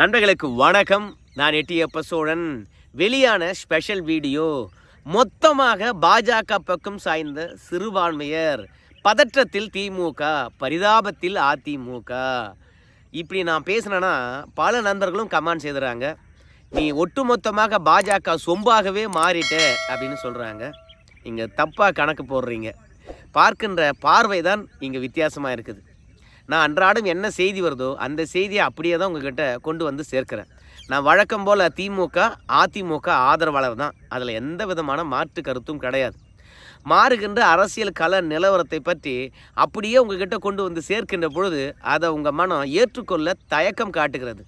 நண்பர்களுக்கு வணக்கம். நான் எட்டியப்ப சோழன் வெளியான ஸ்பெஷல் வீடியோ மொத்தமாக பாஜக பக்கம் சாய்ந்த சிறுபான்மையர் பதற்றத்தில் திமுக பரிதாபத்தில் அதிமுக. இப்படி நான் பேசினேன்னா பல நண்பர்களும் கமெண்ட் செய்துறாங்க. நீ ஒட்டுமொத்தமாக பாஜக சொம்பாகவே மாறிட்ட அப்படின்னு சொல்கிறாங்க நீங்கள் தப்பாக கணக்கு போடுறீங்க. பார்க்கின்ற பார்வை தான் இங்கே வித்தியாசமாக இருக்குது. நான் அன்றாடம் என்ன செய்தி வருதோ அந்த செய்தியை அப்படியே தான் உங்ககிட்ட கொண்டு வந்து சேர்க்கிறேன். நான் வழக்கம் போல் திமுக அதிமுக ஆதரவாளர் தான். அதில் எந்த விதமான மாற்று கருத்தும் கிடையாது. மாறுகின்ற அரசியல் கல நிலவரத்தை பற்றி அப்படியே உங்ககிட்ட கொண்டு வந்து சேர்க்கின்ற பொழுது அதை உங்கள் மனம் ஏற்றுக்கொள்ள தயக்கம் காட்டுகிறது.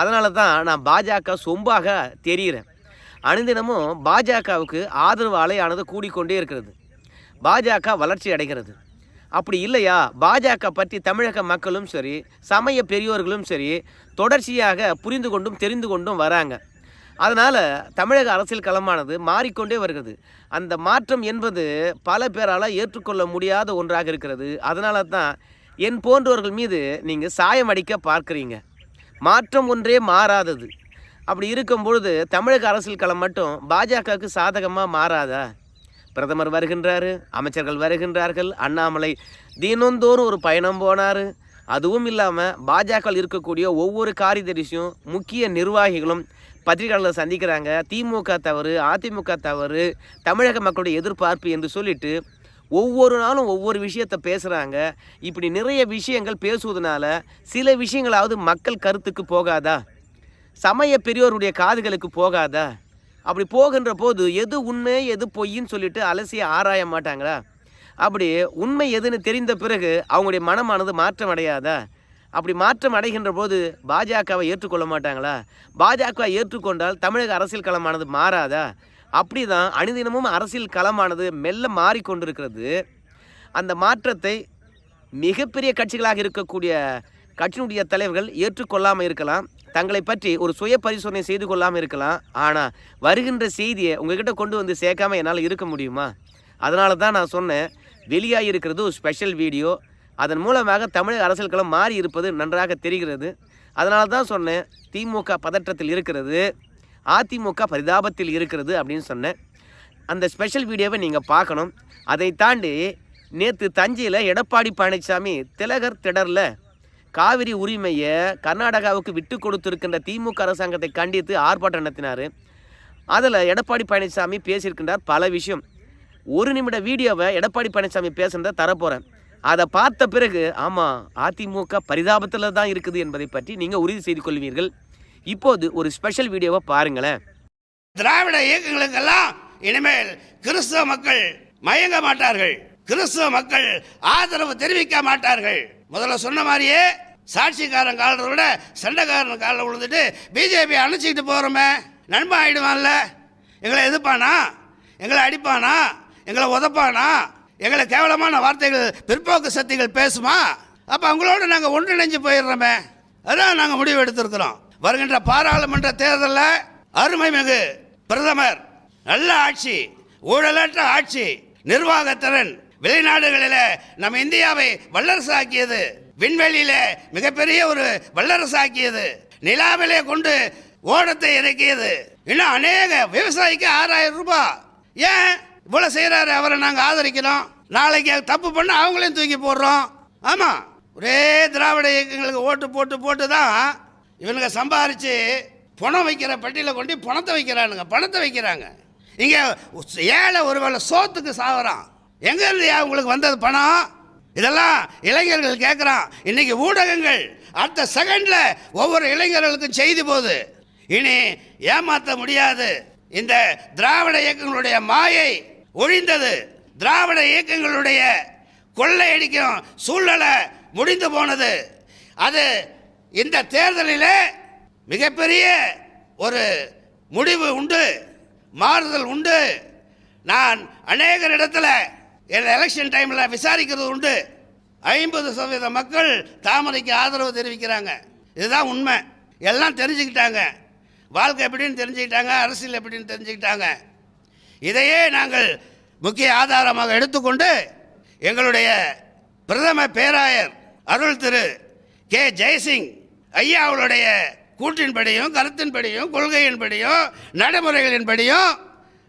அதனால தான் நான் பாஜக சொம்பாக தெரிகிறேன். அனுதினமும் பாஜகவுக்கு ஆதரவு அலையானது கூடிக்கொண்டே இருக்கிறது. பாஜக வளர்ச்சி அடைகிறது. அப்படி இல்லையா? பாஜக பற்றி தமிழக மக்களும் சரி சமய பெரியோர்களும் சரி தொடர்ச்சியாக புரிந்து கொண்டும் தெரிந்து கொண்டும் வராங்க. அதனால் தமிழக அரசியல் களமானது மாறிக்கொண்டே வருகிறது. அந்த மாற்றம் என்பது பல பேரால் ஏற்றுக்கொள்ள முடியாத ஒன்றாக இருக்கிறது. அதனால தான் என் போன்றவர்கள் மீது நீங்கள் சாயம் அடிக்க பார்க்குறீங்க. மாற்றம் ஒன்றே மாறாதது. அப்படி இருக்கும் பொழுது தமிழக அரசியல் களம் மட்டும் பாஜகவுக்கு சாதகமாக மாறாதா? பிரதமர் வருகின்றாரு அமைச்சர்கள் வருகின்றார்கள் அண்ணாமலை தினந்தோறும் ஒரு பயணம் போனார். அதுவும் இல்லாமல் பாஜகவில் இருக்கக்கூடிய ஒவ்வொரு காரியதரிசியும் முக்கிய நிர்வாகிகளும் பத்திரிகையாளர்களை சந்திக்கிறாங்க. திமுக தவறு அதிமுக தவறு தமிழக மக்களுடைய எதிர்பார்ப்பு என்று சொல்லிட்டு ஒவ்வொரு நாளும் ஒவ்வொரு விஷயத்தை பேசுகிறாங்க இப்படி நிறைய விஷயங்கள் பேசுவதனால சில விஷயங்களாவது மக்கள் கருத்துக்கு போகாதா? சமய பெரியோருடைய காதுகளுக்கு போகாதா? அப்படி போகின்ற போது எது உண்மை எது பொய்ன்னு சொல்லிட்டு அலசி ஆராய மாட்டாங்களா? அப்படி உண்மை எதுன்னு தெரிந்த பிறகு அவங்களுடைய மனமானது மாற்றம் அடையாதா? அப்படி மாற்றம் அடைகின்ற போது பாஜகவை ஏற்றுக்கொள்ள மாட்டாங்களா? பாஜக ஏற்றுக்கொண்டால் தமிழக அரசியல் களமானது மாறாதா? அப்படி தான் அனுதினமும் அரசியல் களமானது மெல்ல மாறிக்கொண்டிருக்கிறது. அந்த மாற்றத்தை மிகப்பெரிய கட்சிகளாக இருக்கக்கூடிய கட்சியினுடைய தலைவர்கள் ஏற்றுக்கொள்ளாமல் இருக்கலாம் தங்களை பற்றி ஒரு சுய பரிசோதனை செய்து கொள்ளாமல் இருக்கலாம் ஆனால் வருகின்ற செய்தியை உங்ககிட்ட கொண்டு வந்து சேர்க்காம என்னால் இருக்க முடியுமா? அதனால தான் நான் சொன்னேன் வெளியாக இருக்கிறது ஒரு ஸ்பெஷல் வீடியோ அதன் மூலமாக தமிழக அரசியல் களம் மாறி இருப்பது நன்றாக தெரிகிறது. அதனால தான் சொன்னேன் திமுக பதற்றத்தில் இருக்கிறது அதிமுக பரிதாபத்தில் இருக்கிறது அப்படின்னு சொன்னேன். அந்த ஸ்பெஷல் வீடியோவை நீங்கள் பார்க்கணும். அதை தாண்டி நேற்று தஞ்சையில் எடப்பாடி பழனிசாமி திலகர் திடரில் காவிரி உரிமையை கர்நாடகாவுக்கு விட்டு கொடுத்திருக்கின்ற திமுக அரசாங்கத்தை கண்டித்து ஆர்ப்பாட்டம் நடத்தினார். அதில் எடப்பாடி பழனிசாமி பேசியிருக்கின்றார் பல விஷயம். ஒரு நிமிட வீடியோவை எடப்பாடி பழனிசாமி பேசுகிறத தரப்போகிறேன் அதை பார்த்த பிறகு ஆமாம் அதிமுக பரிதாபத்தில் தான் இருக்குது என்பதை பற்றி நீங்கள் உறுதி செய்து கொள்வீர்கள். இப்போது ஒரு ஸ்பெஷல் வீடியோவை பாருங்களேன். திராவிட இயக்கங்களுக்கெல்லாம் இனிமேல் கிறிஸ்தவ மக்கள் மயங்க மாட்டார்கள். கிறிஸ்தவ மக்கள் ஆதரவு தெரிவிக்க மாட்டார்கள். முதல்ல சொன்ன மாதிரியே சாட்சிக்காரன் காலத்தை விட சண்டைக்காரன் காலில் விழுந்துட்டு பிஜேபி அணைச்சிக்கிட்டு போகிறோமே நண்பன் ஆகிடுவான்ல எங்களை எதிர்ப்பானா? எங்களை அடிப்பானா? எங்களை உதப்பானா? எங்களை கேவலமான வார்த்தைகள் பிற்போக்கு சக்திகள் பேசுமா? அப்போ அவங்களோட நாங்கள் ஒன்றிணைஞ்சு போயிடுறோமே. அதான் நாங்கள் முடிவு எடுத்திருக்கிறோம். வருகின்ற பாராளுமன்ற தேர்தலில் அருமைமிகு பிரதமர் நல்ல ஆட்சி ஊழலற்ற ஆட்சி நிர்வாகத்திறன் வெளிநாடுகளில் நம்ம இந்தியாவை வல்லரசு ஆக்கியது விண்வெளியில மிகப்பெரிய ஒரு வல்லரசு ஆக்கியது நிலாவிலே கொண்டு ஓடத்தை இறக்கியது. இன்னும் அநேக விவசாயிக்கு ஆறாயிரம் ரூபாய் ஏன் இவ்வளவு செய்யறாரு அவரை நாங்க ஆதரிக்கிறோம். நாளைக்கு தப்பு பண்ண அவங்களையும் தூக்கி போடுறோம். ஆமா. ஒரே திராவிட இயக்கங்களுக்கு ஓட்டு போட்டு போட்டு தான் இவனுங்க சம்பாரிச்சு பணம் வைக்கிற பெட்டியில் கொண்டு பணத்தை வைக்கிறானுங்க பணத்தை வைக்கிறாங்க. இங்கே ஏழை ஒருவேளை சோத்துக்கு சாவறான். எங்க இருந்தியா உங்களுக்கு வந்தது பணம்? இதெல்லாம் இளைஞர்கள் கேட்குறான். இன்னைக்கு ஊடகங்கள் அடுத்த செகண்ட்ல ஒவ்வொரு இளைஞர்களுக்கும் செய்தி போகுது. இனி ஏமாற்ற முடியாது. இந்த திராவிட இயக்கங்களுடைய மாயை ஒழிந்தது. திராவிட இயக்கங்களுடைய கொள்ளையடிக்கும் சூழ்நிலை முடிந்து போனது. அது இந்த தேர்தலில் மிகப்பெரிய ஒரு முடிவு உண்டு மாறுதல் உண்டு. நான் அநேகர் இடத்துல எலெக்ஷன் டைமில் விசாரிக்கிறது உண்டு. ஐம்பது சதவீத மக்கள் தாமரைக்கு ஆதரவு தெரிவிக்கிறாங்க. இதுதான் உண்மை. எல்லாம் தெரிஞ்சுக்கிட்டாங்க. வாழ்க்கை எப்படின்னு தெரிஞ்சுக்கிட்டாங்க அரசியல் எப்படின்னு தெரிஞ்சுக்கிட்டாங்க. இதையே நாங்கள் முக்கிய ஆதாரமாக எடுத்துக்கொண்டு எங்களுடைய பிரதம பேராயர் அருள் திரு கே ஜெயசிங் ஐயா கூட்டின்படியும் கருத்தின்படியும் கொள்கையின்படியும் நடைமுறைகளின்படியும்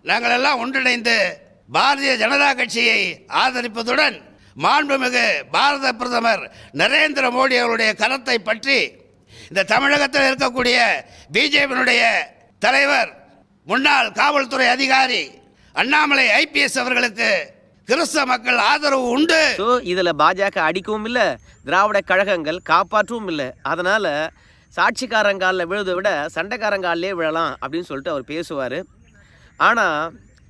நாங்கள் எல்லாம் ஒன்றிணைந்து பாரதிய ஜனதா கட்சியை ஆதரிப்பதுடன் மாண்புமிகு பாரத பிரதமர் நரேந்திர மோடி அவருடைய கரத்தை பற்றி இந்த தமிழகத்தில் இருக்கக்கூடிய பிஜேபியினுடைய தலைவர் முன்னாள் காவல்துறை அதிகாரி அண்ணாமலை ஐபிஎஸ் அவர்களுக்கு கிறிஸ்தவ மக்கள் ஆதரவு உண்டு. ஸோ இதில் பாஜக அடிக்கவும் இல்லை திராவிட கழகங்கள் காப்பாற்றவும் இல்லை. அதனால் சாட்சிக்காரங்காலில் விழுதை விட சண்டைக்காரங்காலே விழலாம் அப்படின்னு சொல்லிட்டு அவர் பேசுவார். ஆனால்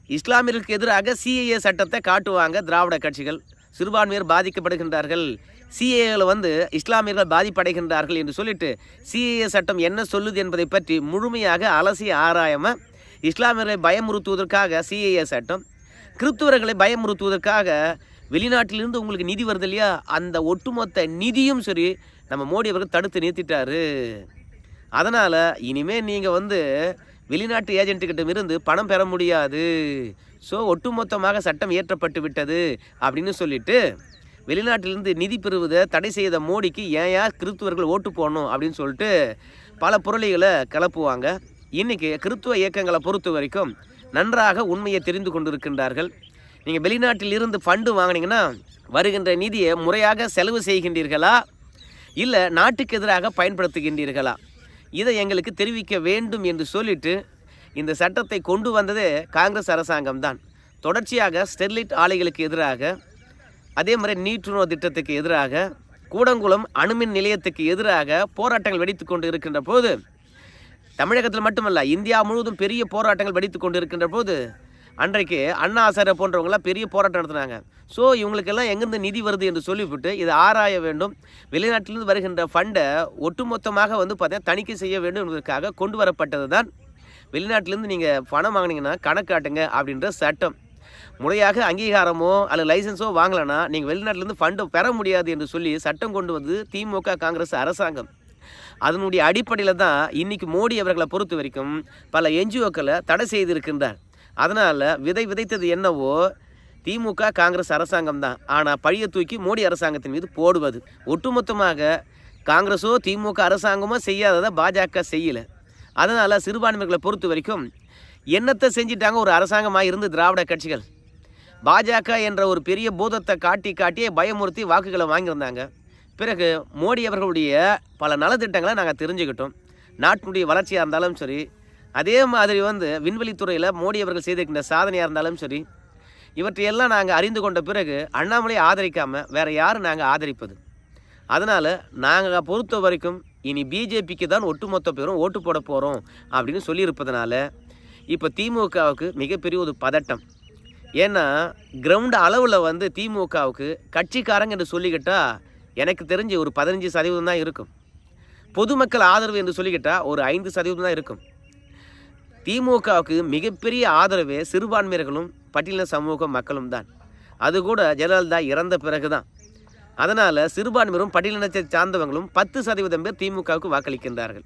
இஸ்லாமியர்களுக்கு எதிராக சிஏஏ சட்டத்தை காட்டுவாங்க திராவிட கட்சிகள். சிறுபான்மையர் பாதிக்கப்படுகின்றார்கள். சிஏஏல வந்து இஸ்லாமியர்கள் பாதிப்படைகின்றார்கள் என்று சொல்லிட்டு சிஏஏ சட்டம் என்ன சொல்லுது என்பதை பற்றி முழுமையாக அலசி ஆராயாமல் இஸ்லாமியர்களை பயமுறுத்துவதற்காக சிஏஏ சட்டம் கிறிஸ்துவர்களை பயமுறுத்துவதற்காக வெளிநாட்டிலிருந்து உங்களுக்கு நிதி வருது இல்லையா? அந்த ஒட்டுமொத்த நிதியும் சரி நம்ம மோடி அவர்கள் தடுத்து நிறுத்திட்டாரு. அதனால் இனிமேல் நீங்கள் வந்து வெளிநாட்டு ஏஜென்ட்டுக்கிட்ட இருந்து பணம் பெற முடியாது. ஸோ ஒட்டுமொத்தமாக சட்டம் இயற்றப்பட்டு விட்டது அப்படின்னு சொல்லிட்டு வெளிநாட்டிலிருந்து நிதி பெறுவதை தடை செய்த மோடிக்கு ஏன் யார் கிறிஸ்துவர்கள் ஓட்டு போடணும் அப்படின்னு சொல்லிட்டு பல புரளிகளை கிளப்புவாங்க. இன்றைக்கி கிறித்துவ இயக்கங்களை பொறுத்த வரைக்கும் நன்றாக உண்மையை தெரிந்து கொண்டிருக்கின்றார்கள். நீங்கள் வெளிநாட்டில் இருந்து ஃபண்டு வாங்கினீங்கன்னா வருகின்ற நிதியை முறையாக செலவு செய்கின்றீர்களா? இல்லை நாட்டுக்கு எதிராக பயன்படுத்துகின்றீர்களா? இதை எங்களுக்கு தெரிவிக்க வேண்டும் என்று சொல்லிட்டு இந்த சட்டத்தை கொண்டு வந்ததே காங்கிரஸ் அரசாங்கம் தான். தொடர்ச்சியாக ஸ்டெர்லைட் ஆலைகளுக்கு எதிராக அதே மாதிரி நீற்றுணவு திட்டத்துக்கு எதிராக கூடங்குளம் அணுமின் நிலையத்துக்கு எதிராக போராட்டங்கள் வெடித்து கொண்டு இருக்கின்ற போது தமிழகத்தில் மட்டுமல்ல இந்தியா முழுவதும் பெரிய போராட்டங்கள் வெடித்து கொண்டு இருக்கின்ற போது அன்றைக்கு அண்ணா ஆசாரியர் போன்றவங்களாம் பெரிய போராட்டம் நடத்தினாங்க. ஸோ இவங்களுக்கெல்லாம் எங்கேருந்து நிதி வருது என்று சொல்லிவிட்டு இதை ஆராய வேண்டும். வெளிநாட்டிலிருந்து வருகின்ற ஃபண்டை ஒட்டுமொத்தமாக வந்து பார்த்தீங்கன்னா தணிக்கை செய்ய வேண்டும் என்பதற்காக கொண்டு வரப்பட்டது தான். வெளிநாட்டிலேருந்து நீங்கள் பணம் வாங்கினீங்கன்னா கணக்காட்டுங்க அப்படின்ற சட்டம். முறையாக அங்கீகாரமோ அல்லது லைசன்ஸோ வாங்கலைன்னா நீங்கள் வெளிநாட்டிலேருந்து ஃபண்டை பெற முடியாது என்று சொல்லி சட்டம் கொண்டு வந்து திமுக காங்கிரஸ் அரசாங்கம். அதனுடைய அடிப்படையில் தான் இன்றைக்கி மோடி அவர்களை பொறுத்த வரைக்கும் பல என்ஜிஓக்களை தடை செய்திருக்கின்றார். அதனால் விதை விதைத்தது என்னவோ திமுக காங்கிரஸ் அரசாங்கம் தான். ஆனால் பழியை தூக்கி மோடி அரசாங்கத்தின் மீது போடுவது. ஒட்டுமொத்தமாக காங்கிரஸோ திமுக அரசாங்கமோ செய்யாததை பாஜக செய்யலை. அதனால் சிறுபான்மைகளை பொறுத்த வரைக்கும் என்னத்தை செஞ்சிட்டாங்க ஒரு அரசாங்கமாக இருந்து திராவிட கட்சிகள்? பாஜக என்ற ஒரு பெரிய பூதத்தை காட்டி காட்டியே பயமுறுத்தி வாக்குகளை வாங்கியிருந்தாங்க. பிறகு மோடி அவர்களுடைய பல நலத்திட்டங்களை நாங்கள் தெரிஞ்சுக்கிட்டோம். நாட்டினுடைய வளர்ச்சியாக இருந்தாலும் சரி அதே மாதிரி வந்து விண்வெளித்துறையில் மோடி அவர்கள் செய்திருக்கின்ற சாதனையாக இருந்தாலும் சரி இவற்றையெல்லாம் நாங்கள் அறிந்து கொண்ட பிறகு அண்ணாமலையை ஆதரிக்காமல் வேறு யார் நாங்கள் ஆதரிப்பது? அதனால் நாங்கள் பொறுத்த வரைக்கும் இனி பிஜேபிக்கு தான் ஒட்டுமொத்த பேரும் ஓட்டு போட போகிறோம் அப்படின்னு சொல்லியிருப்பதனால இப்போ திமுகவுக்கு மிகப்பெரிய ஒரு பதட்டம். ஏன்னா கிரவுண்ட் அளவில் வந்து திமுகவுக்கு கட்சிக்காரங்க என்று சொல்லிக்கிட்டால் எனக்கு தெரிஞ்சு ஒரு பதினஞ்சு சதவீதம் தான் இருக்கும். பொதுமக்கள் ஆதரவு என்று சொல்லிக்கிட்டால் ஒரு ஐந்து சதவீதம் தான் இருக்கும். திமுகவுக்கு மிகப்பெரிய ஆதரவே சிறுபான்மையர்களும் பட்டியலின சமூக மக்களும் தான். அது கூட ஜெயலலிதா இறந்த பிறகு தான் அதனால் சிறுபான்மையரும் பட்டியலினத்தை சார்ந்தவங்களும் பத்து சதவீதம் பேர் திமுகவுக்கு வாக்களிக்கின்றார்கள்.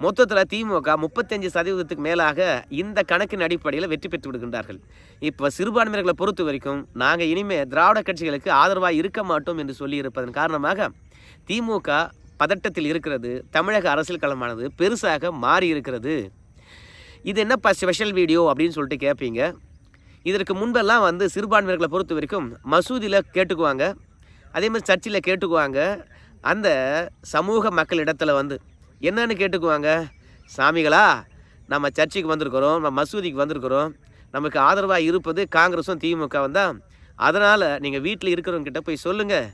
மொத்தத்தில் திமுக முப்பத்தஞ்சு சதவீதத்துக்கு மேலாக இந்த கணக்கின் அடிப்படையில் வெற்றி பெற்று விடுகின்றார்கள். இப்போ சிறுபான்மையர்களை பொறுத்த வரைக்கும் நாங்கள் இனிமேல் திராவிட கட்சிகளுக்கு ஆதரவாக இருக்க மாட்டோம் என்று சொல்லியிருப்பதன் காரணமாக திமுக பதட்டத்தில் இருக்கிறது தமிழக அரசியல் களமானது பெருசாக மாறி இருக்கிறது இது என்னப்பா ஸ்பெஷல் வீடியோ அப்படின்னு சொல்லிட்டு கேட்பீங்க இதற்கு முன்பெல்லாம் வந்து சிறுபான்மையர்களை பொறுத்த வரைக்கும் மசூதியில் கேட்டுக்குவாங்க. அதே மாதிரி சர்ச்சில் கேட்டுக்குவாங்க. அந்த சமூக மக்கள் இடத்துல வந்து என்னன்னு கேட்டுக்குவாங்க? சாமிகளா நம்ம சர்ச்சுக்கு வந்திருக்கிறோம் நம்ம மசூதிக்கு வந்திருக்கிறோம். நமக்கு ஆதரவாக இருப்பது காங்கிரஸும் திமுகவும் தான் அதனால் நீங்கள் வீட்டில் இருக்கிறவங்கிட்ட போய் சொல்லுங்கள்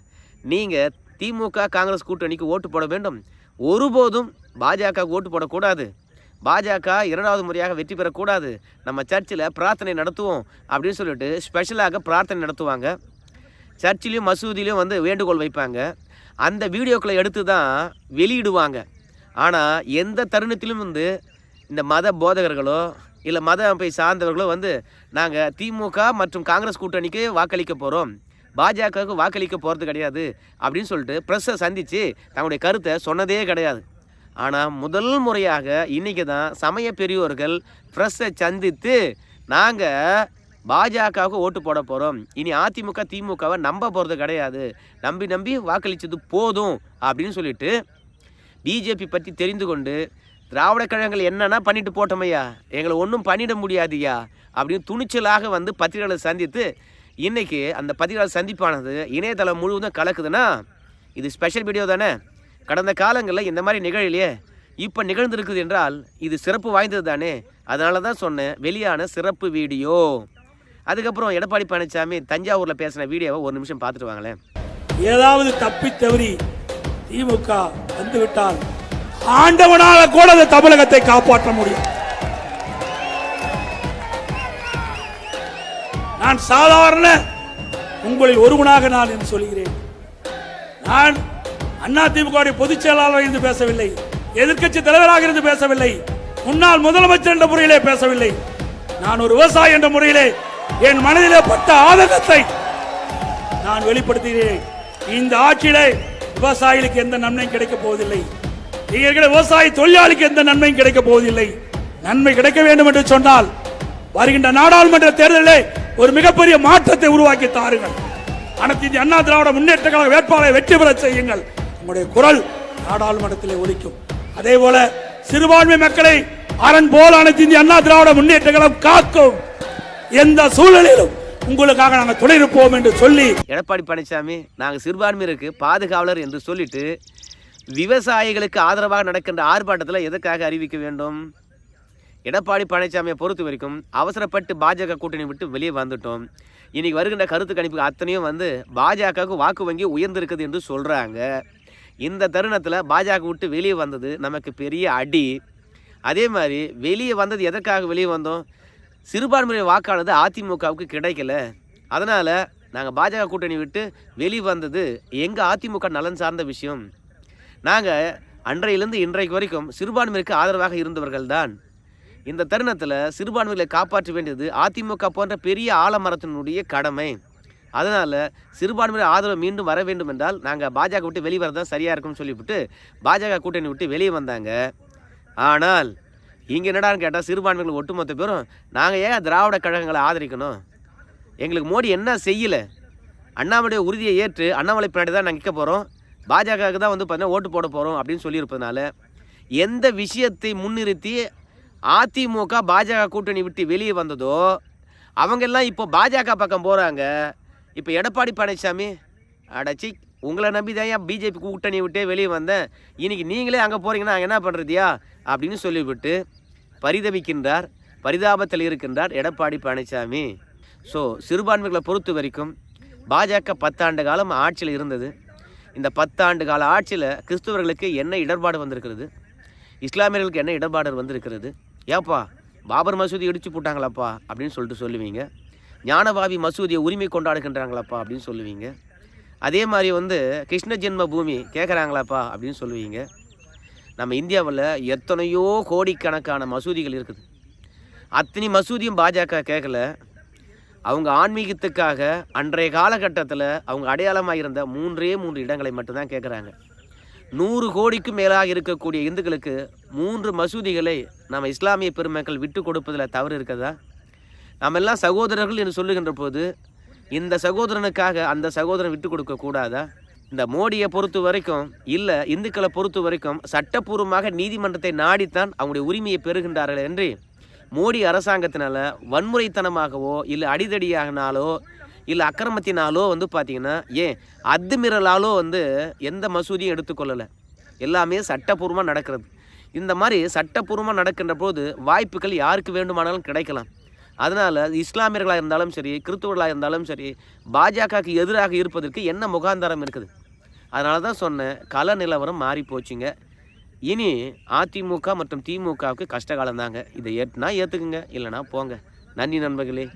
நீங்கள் திமுக காங்கிரஸ் கூட்டணிக்கு ஓட்டு போட வேண்டும். ஒருபோதும் பாஜக ஓட்டு போடக்கூடாது. பாஜக இரண்டாவது முறையாக வெற்றி பெறக்கூடாது. நம்ம சர்ச்சில் பிரார்த்தனை நடத்துவோம் அப்படின்னு சொல்லிட்டு ஸ்பெஷலாக பிரார்த்தனை நடத்துவாங்க. சர்ச்சிலையும் மசூதிலையும் வந்து வேண்டுகோள் வைப்பாங்க. அந்த வீடியோக்களை எடுத்து தான் வெளியிடுவாங்க. ஆனால் எந்த தருணத்திலும் வந்து இந்த மத போதகர்களோ இல்லை மத அமைப்பை சார்ந்தவர்களோ வந்து நாங்கள் திமுக மற்றும் காங்கிரஸ் கூட்டணிக்கு வாக்களிக்க போகிறோம் பாஜகவுக்கு வாக்களிக்க போகிறது கிடையாது அப்படின்னு சொல்லிட்டு ப்ரெஸ்ஸை சந்தித்து தங்களுடைய கருத்தை சொன்னதே கிடையாது. ஆனால் முதல் முறையாக இன்றைக்கி தான் சமய பெரியோர்கள் ஃப்ரெஷ்ஷை சந்தித்து நாங்கள் பாஜகவுக்கு ஓட்டு போட போகிறோம் இனி அதிமுக திமுகவை நம்ப போகிறது கிடையாது. நம்பி நம்பி வாக்களித்தது போதும் அப்படின்னு சொல்லிட்டு பிஜேபி பற்றி தெரிந்து கொண்டு திராவிட கழகங்கள் என்னன்னா பண்ணிட்டு போட்டோமையா? எங்களை ஒன்றும் பண்ணிட முடியாதுயா? அப்படின்னு துணிச்சலாக வந்து பத்திரிகையாளர் சந்தித்து இன்றைக்கி அந்த பத்திரிகையாளர் சந்திப்பானது இணையதளம் முழுவதும் கலக்குதுன்னா இது ஸ்பெஷல் வீடியோ தானே? கடந்த காலங்களில் இந்த மாதிரி நிகழலையே இப்போ நிகழ்ந்திருக்குது என்றால் இது சிறப்பு வாய்ந்தது தானே? அதனால தான் சொன்னேன் வெளியான சிறப்பு வீடியோ. அதுக்கப்புறம் எடப்பாடி பழனிசாமி தஞ்சாவூரில் பேசின வீடியோவை ஒரு நிமிஷம் பார்த்துட்டு வாங்களேன். ஏதாவது தப்பி தவறி திமுக வந்துவிட்டால் ஆண்டவனால கூட அந்த தமிழகத்தை காப்பாற்ற முடியும். நான் சாதாரண உங்களில் ஒருவனாக நான் என்று சொல்கிறேன். நான் அண்ணா திமுக பொதுச் செயலாளர் இருந்து பேசவில்லை. எதிர்க்கட்சி தலைவராக இருந்து பேசவில்லை. முன்னாள் முதலமைச்சர் என்ற முறையிலே பேசவில்லை. நான் ஒரு விவசாயி என்ற முறையிலே என் மனதிலே பட்ட ஆதங்கத்தை நான் வெளிப்படுத்துகிறேன். இந்த ஆட்சியிலே விவசாயிகளுக்கு எந்த நன்மையும் கிடைக்க போவதில்லை. நீங்கள் இருக்கிற விவசாயி தொழிலாளிக்கு எந்த நன்மையும் கிடைக்க போவதில்லை. நன்மை கிடைக்க வேண்டும் என்று சொன்னால் வருகின்ற நாடாளுமன்ற தேர்தலிலே ஒரு மிகப்பெரிய மாற்றத்தை உருவாக்கி தாருங்கள். அனைத்து இந்திய அண்ணா திராவிட முன்னேற்ற கழக வேட்பாளரை வெற்றி பெற செய்யுங்கள். உங்களுடைய குரல் நாடாளுமன்றத்தில் ஒலிக்கும். அதே போல சிறுபான்மை மக்களை அரண் போல் அனைத்து இந்திய அண்ணா திராவிட முன்னேற்றங்களும் காக்கும். எந்த சூழ்நிலையிலும் உங்களுக்காக நாங்கள் துணை இருப்போம் என்று சொல்லி எடப்பாடி பழனிசாமி நாங்கள் சிறுபான்மையினருக்கு பாதுகாவலர் என்று சொல்லிட்டு விவசாயிகளுக்கு ஆதரவாக நடக்கின்ற ஆர்ப்பாட்டத்தில் எதற்காக அறிவிக்க வேண்டும்? எடப்பாடி பழனிசாமியை பொறுத்த வரைக்கும் அவசரப்பட்டு பாஜக கூட்டணி விட்டு வெளியே வந்துட்டோம். இன்னைக்கு வருகின்ற கருத்து கணிப்பு அத்தனையும் வந்து பாஜகவுக்கு வாக்கு வங்கி உயர்ந்திருக்குது என்று சொல்கிறாங்க இந்த தருணத்தில் பாஜக விட்டு வெளியே வந்தது நமக்கு பெரிய அடி. அதே மாதிரி வெளியே வந்தது எதற்காக வெளியே வந்தோம்? சிறுபான்மையினர் வாக்கானது அதிமுகவுக்கு கிடைக்கல. அதனால் நாங்கள் பாஜக கூட்டணி விட்டு வெளியே வந்தது எங்கள் அதிமுக நலன் சார்ந்த விஷயம். நாங்கள் அன்றையிலிருந்து இன்றைக்கு வரைக்கும் சிறுபான்மையிற்கு ஆதரவாக இருந்தவர்கள் தான். இந்த தருணத்தில் சிறுபான்மைகளை காப்பாற்ற வேண்டியது அதிமுக போன்ற பெரிய ஆலமரத்தினுடைய கடமை. அதனால் சிறுபான்மையினர் ஆதரவு மீண்டும் வர வேண்டும் என்றால் நாங்கள் பாஜக விட்டு வெளியே வரதான் சரியாக இருக்கும்னு சொல்லிவிட்டு பாஜக கூட்டணி விட்டு வெளியே வந்தாங்க. ஆனால் இங்கே என்னடான்னு கேட்டால் சிறுபான்மைகள் ஒட்டுமொத்த பேரும் நாங்கள் ஏன் திராவிட கழகங்களை ஆதரிக்கணும்? எங்களுக்கு மோடி என்ன செய்யலை? அண்ணாமலைய உறுதியை ஏற்று அண்ணாமலை பின்னாடி தான் நாங்கள் நிற்க போகிறோம் பாஜகவுக்கு தான் வந்து பார்த்தீங்கன்னா ஓட்டு போட போகிறோம் அப்படின்னு சொல்லியிருப்பதனால எந்த விஷயத்தை முன்னிறுத்தி அதிமுக பாஜக கூட்டணி விட்டு வெளியே வந்ததோ அவங்கெல்லாம் இப்போ பாஜக பக்கம் போகிறாங்க இப்போ எடப்பாடி பழனிசாமி அடச்சி உங்களை நம்பி தான் ஏன் பிஜேபி கூட்டணி விட்டே வெளியே வந்தேன்? இன்னைக்கு நீங்களே அங்கே போகிறீங்கன்னா என்ன பண்ணுறதியா அப்படின்னு சொல்லிவிட்டு பரிதவிக்கின்றார் பரிதாபத்தில் இருக்கின்றார் எடப்பாடி பழனிசாமி. ஸோ சிறுபான்மைகளை பொறுத்த வரைக்கும் பாஜக பத்தாண்டு காலம் ஆட்சியில் இருந்தது. இந்த பத்தாண்டு கால ஆட்சியில் கிறிஸ்துவர்களுக்கு என்ன இடர்பாடு வந்திருக்கிறது? இஸ்லாமியர்களுக்கு என்ன இடர்பாடு வந்திருக்கிறது? ஏப்பா பாபர் மசூதி இடிச்சு போட்டாங்களாப்பா? அப்படின்னு சொல்லிட்டு சொல்லுவீங்க. ஞானபாவி மசூதியை உரிமை கொண்டாடுகின்றாங்களாப்பா அப்படின்னு சொல்லுவீங்க. அதே மாதிரி வந்து கிருஷ்ண ஜென்ம பூமி கேட்குறாங்களாப்பா அப்படின்னு சொல்லுவீங்க. நம்ம இந்தியாவில் எத்தனையோ கோடிக்கணக்கான மசூதிகள் இருக்குது. அத்தனை மசூதியும் பாஜக கேட்கல அவங்க ஆன்மீகத்துக்காக அன்றைய காலகட்டத்தில் அவங்க அடையாளமாக இருந்த மூன்றே மூன்று இடங்களை மட்டும்தான் கேட்குறாங்க நூறு கோடிக்கும் மேலாக இருக்கக்கூடிய இந்துக்களுக்கு மூன்று மசூதிகளை நம்ம இஸ்லாமிய பெருமக்கள் விட்டு கொடுப்பதில் தவறு இருக்கிறதா நம்ம எல்லாம் சகோதரர்கள் என்று சொல்லுகின்ற போது இந்த சகோதரனுக்காக அந்த சகோதரன் விட்டு கொடுக்க கூடாதா? இந்த மோடியை பொறுத்த வரைக்கும் இல்லை இந்துக்களை பொறுத்த வரைக்கும் சட்டப்பூர்வமாக நீதிமன்றத்தை நாடித்தான் அவங்களுடைய உரிமையை பெறுகின்றார்கள் என்று மோடி அரசாங்கத்தினால வன்முறைத்தனமாகவோ இல்லை அடிதடியாகனாலோ இல்லை அக்கிரமத்தினாலோ வந்து பார்த்திங்கன்னா ஏன் அத்துமீறலாலோ வந்து எந்த மசூதியும் எடுத்துக்கொள்ளலை எல்லாமே சட்டப்பூர்வமாக நடக்கிறது. இந்த மாதிரி சட்டப்பூர்வமாக நடக்கின்ற போது வாய்ப்புகள் யாருக்கு வேண்டுமானாலும் கிடைக்கலாம். அதனால் இஸ்லாமியர்களாக இருந்தாலும் சரி கிறித்துவர்களாக இருந்தாலும் சரி பாஜகவுக்கு எதிராக இருப்பதற்கு என்ன முகாந்தரம் இருக்குது? அதனால தான் சொன்னேன் கல நிலவரம் மாறி போச்சுங்க. இனி அதிமுக மற்றும் திமுகவுக்கு கஷ்டகாலம் தாங்க இதை ஏற்றுனா ஏற்றுக்குங்க இல்லைனா போங்க. நன்றி நண்பர்களே.